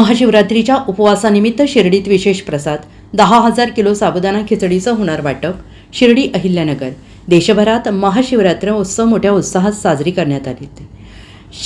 महाशिवरात्रीच्या उपवासानिमित्त शिर्डीत विशेष प्रसाद दहा हजार किलो साबुदाणा खिचडीचं होणार वाटप शिर्डी अहिल्यानगर. देशभरात महाशिवरात्र उत्सव मोठ्या उत्साहात साजरी करण्यात आली.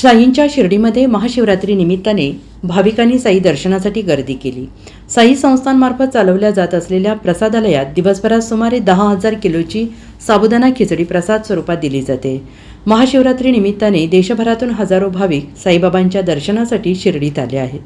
साईंच्या शिर्डीमध्ये महाशिवरात्री निमित्ताने भाविकांनी साई दर्शनासाठी गर्दी केली. साई संस्थांमार्फत चालवल्या जात असलेल्या प्रसादालयात दिवसभरात सुमारे दहा हजार किलोची साबुदाणा खिचडी प्रसाद स्वरूपात दिली जाते. महाशिवरात्री निमित्ताने देशभरातून हजारो भाविक साईबाबांच्या दर्शनासाठी शिर्डीत आले आहेत.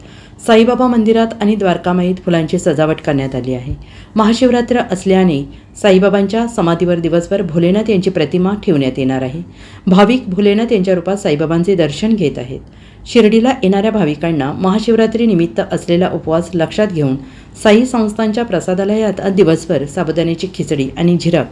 साईबाबा मंदिरात आणि द्वारकामाईत फुलांची सजावट करण्यात आली आहे. महाशिवरात्र असल्याने साईबाबांच्या समाधीवर दिवसभर भोलेनाथ यांची प्रतिमा ठेवण्यात येणार आहे. भाविक भोलेनाथ यांच्या रूपात साईबाबांचे दर्शन घेत आहेत. शिर्डीला येणाऱ्या भाविकांना महाशिवरात्री निमित्त असलेला उपवास लक्षात घेऊन साई संस्थांच्या प्रसादालयात दिवसभर साबुदाण्याची खिचडी आणि झिरक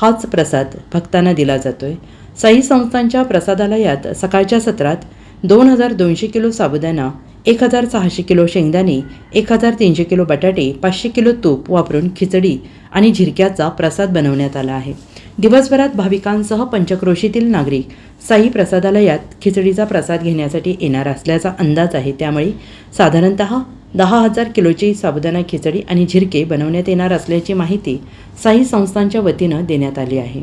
हाच प्रसाद भक्तांना दिला जातोय. साई संस्थांच्या प्रसादालयात सकाळच्या सत्रात दोन हजार दोनशे किलो साबुदाणा एक हजार सहाशे किलो शेंगदाणे एक हजार तीनशे किलो बटाटे पाचशे किलो तूप वापरून खिचडी आणि झिरक्याचा प्रसाद बनवण्यात आला आहे. दिवसभरात भाविकांसह पंचक्रोशीतील नागरिक साई प्रसादालयात खिचडीचा प्रसाद घेण्यासाठी येणार असल्याचा अंदाज आहे. त्यामुळे साधारणत दहा हजार किलोची साबुदाणा खिचडी आणि झिरके बनवण्यात येणार असल्याची माहिती साई संस्थांच्या वतीनं देण्यात आली आहे.